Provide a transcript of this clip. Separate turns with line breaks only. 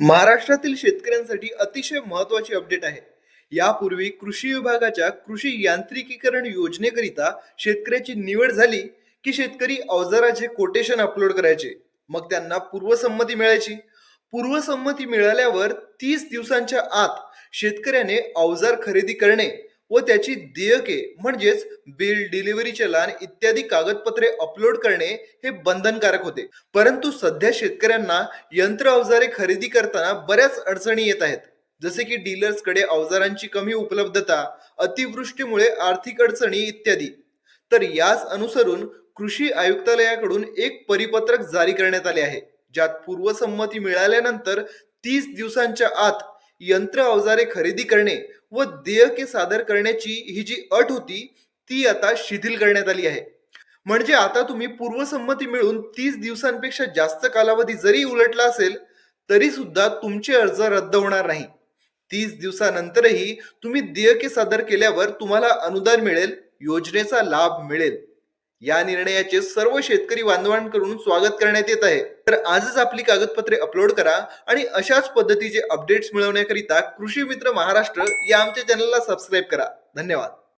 महाराष्ट्रातील शेतकऱ्यांसाठी अतिशय महत्वाची अपडेट आहे. यापूर्वी कृषी विभागाच्या कृषी यांत्रिकीकरण योजनेकरिता शेतकऱ्याची निवड झाली की शेतकरी अवजाराचे कोटेशन अपलोड करायचे. मग त्यांना पूर्वसंमती मिळायची. पूर्वसंमती मिळाल्यावर तीस दिवसांच्या आत शेतकऱ्याने अवजार खरेदी करणे व त्याची देयके म्हणजेच बिल डिलिव्हरी चलान इत्यादी कागदपत्रे अपलोड करणे हे बंधनकारक होते. परंतु सध्या शेतकऱ्यांना यंत्र अवजारे खरेदी करताना बऱ्याच अडचणी येत आहेत. जसे की डीलर्सकडे अवजारांची कमी उपलब्धता अतिवृष्टीमुळे आर्थिक अडचणी इत्यादी. तर यास अनुसरून कृषी आयुक्तालयाकडून एक परिपत्रक जारी करण्यात आले आहे ज्यात पूर्वसंमती मिळाल्यानंतर तीस दिवसांच्या आत यंत्र अवजारे खरेदी करणे व देयके सादर करण्याची ही जी अट होती ती आता शिथिल करण्यात आली आहे. म्हणजे आता तुम्ही पूर्वसंमती मिळून तीस दिवसांपेक्षा जास्त कालावधी जरी उलटला असेल तरी सुद्धा तुमचे अर्ज रद्द होणार नाही. तीस दिवसानंतरही तुम्ही देयके सादर केल्यावर तुम्हाला अनुदान मिळेल योजनेचा लाभ मिळेल. या निर्णयाचे सर्व शेतकरी बांधवांकडून स्वागत करण्यात येत आहे. तर आजच आपली कागदपत्रे अपलोड करा आणि अशाच पद्धतीचे अपडेट्स मिळवण्याकरिता कृषी मित्र महाराष्ट्र या आमच्या चॅनलला सबस्क्राईब करा. धन्यवाद.